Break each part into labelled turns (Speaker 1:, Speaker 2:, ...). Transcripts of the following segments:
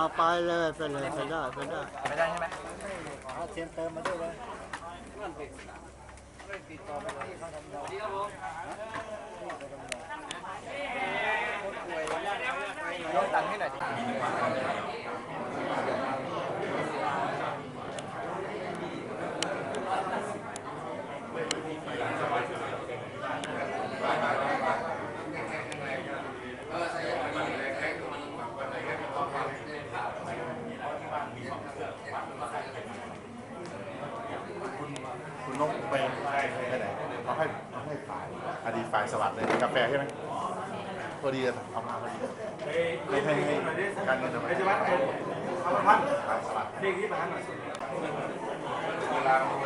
Speaker 1: าไปเลยไปเลยไปได้ไปได้
Speaker 2: ไม่ได้ใช่ไหม
Speaker 1: เอาเทียนเติมมาด้วยเลย
Speaker 2: ยกตังค์ให้หน่อยดิ
Speaker 3: คุณนกไปไปไหนเขาให้เขาให้ฝ่ายอดีตฝ่ายสลัดเลยกาแฟใช่ไหมพอดีเลยเอามาพอดีให้ให้ให้การเงินเอาไปสวัดเอามาพันฝ่ายสวัดเรียกที่พันหน่อยเวลา
Speaker 4: ผม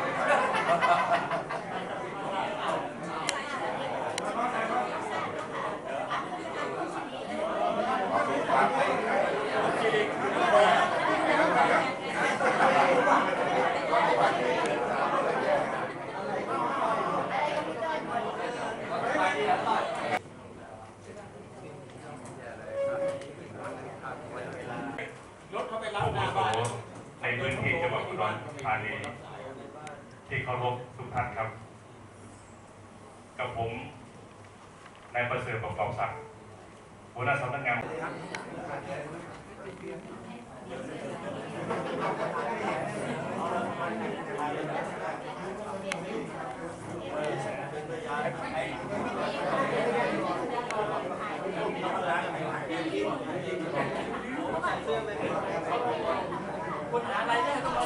Speaker 4: โสในพื้นที่จังหวัดอุดร ธานีที่เคารพทุกท่านครับ กับผมนายประเสริฐประกอบศักดิ์หัวหน้าสำนักงาน
Speaker 2: ดึ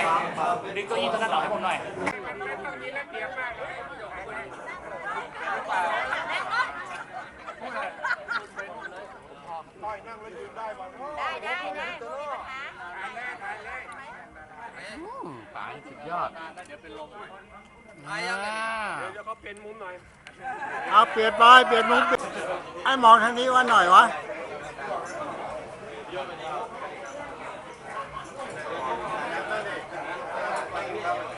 Speaker 2: งเก้าอี้ตัวนั้นออกให้ผมหน่อย
Speaker 5: ได้ได้ได้ไม่มีปัญหา
Speaker 2: ป๋าสุดยอดเดี๋ยวเป็นลม
Speaker 1: เอาเปลี่ยนไปเปลี่ยนมุมเปลี่ยนให้มองทางนี้ว่าหน่อยวะ บุ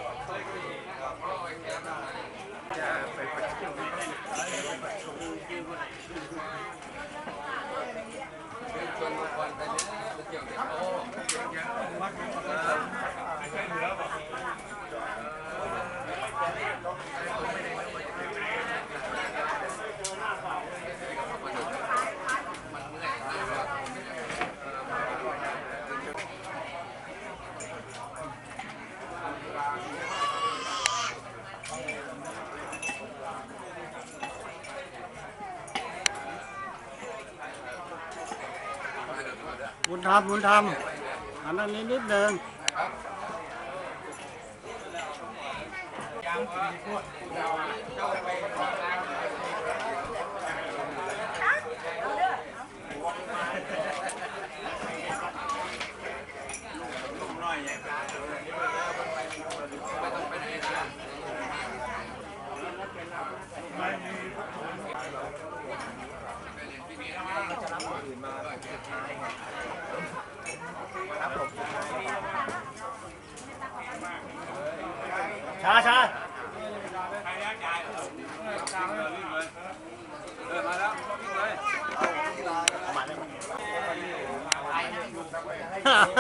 Speaker 1: บุญธรรมบุญธรรมอันนั้นนิดนิดเดินยัง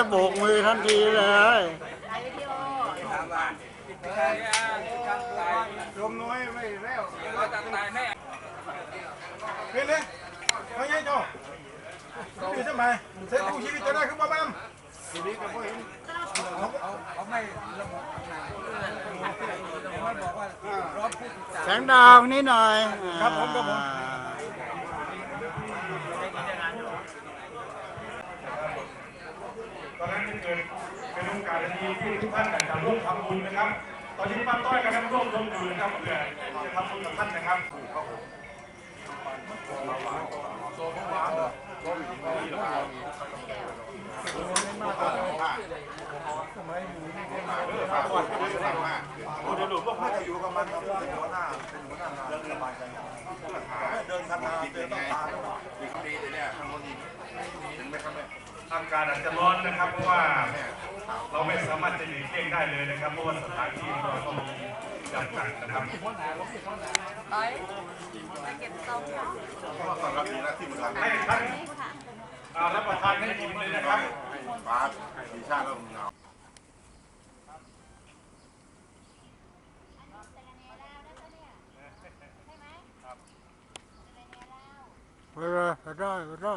Speaker 1: โบกมือทันทีเลย
Speaker 5: ถ่ายวิดีโอ
Speaker 6: ลมน้อยไม่แล้วเฮ้ยเลยเอาไงจ้าดูใช่ไหมเซ็ตตู้ชีวิตจะได้ขึ้นมาบ้างทีนี้ก็เห็นเอาไม่ระบบมันบอกว่ารอบผู้ศึกษา
Speaker 1: แสงดาวนิดหน่อย
Speaker 6: ครับผมครับผม
Speaker 4: ตอนนั้นจะ เกิดเป็นโอกาสดีที่ทุกท่านอยากจะร่วมทำบุญนะครับ ตอนนี้ป้าต้อยกำลังร่วมลงอยู่นะครับเพื่อจะทำบุญกับท่านนะครับ
Speaker 3: อยู่กับมันเป็นหัวหน้าเป็นหัวหน้างานสบายใจเดินคันนาเดินต้องตาอีเนี่ยทางคนนี้ถึงไหมครับเนี่ย
Speaker 4: อากาศอาจจะร้อนนะครับ เพราะว่าเราไม่สามารถจะหลีกเลี่ยงได้เลยนะครับ เพราะว่าสถานที่เราก็มีจำกัดนะครับ
Speaker 5: เก็บทรงค่ะ
Speaker 3: เพราะว่าตอนรับดีนะที่มันทำ
Speaker 4: ให้ท่านอ่ารับประทานให้อิ่มเลยนะครับ
Speaker 3: ฟ้าสีชาติก็เงา
Speaker 1: ไปเลยไปได้ไปได้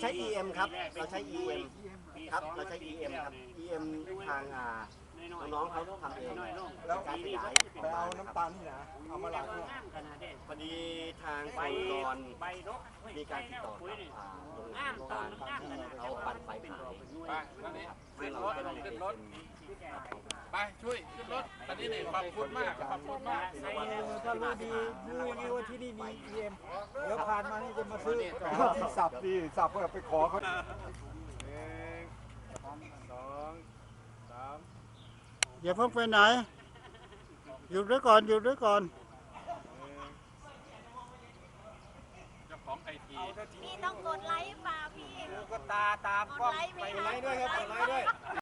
Speaker 7: ใช้ EM ครับ เราใช้ EM ครับ เราใช้ EM ครับ EM ทางอ่าน้องๆเขาทำเองแล้วการขยาย
Speaker 6: ไปเอาน้ำตาลนี่นะเอามาล้างเนี่ย
Speaker 7: พอดีทางโครงกรมีการติดต่อกับอ่าโรงงานโรงงานที่เขาปั่นไฟขายซึ่งเราก็เลยเป็น
Speaker 8: ไปช่วยขึ้นรถตอนนี้นี่ขอบคุณมากขอบคุณมาก
Speaker 6: ถ้ารู้ดีรู้อย่างนี้ว่าที่นี่มีเอ็มเดี๋ยวผ่านมานี่จะมาซื้อที่สับดีสับก็ไปขอเขา
Speaker 1: อย่าเพิ่งไปไหนหยุดไว้ก่อนหยุดไว้ก่อน
Speaker 8: เจ้าของไอที
Speaker 5: พี่ต้องกดไลค์ป่าพี่
Speaker 6: ก็ตาตาม
Speaker 5: กด
Speaker 6: กล้อง
Speaker 5: ไลค์ไป
Speaker 6: ไลค์ด้วยครับไปไลค์ด้วย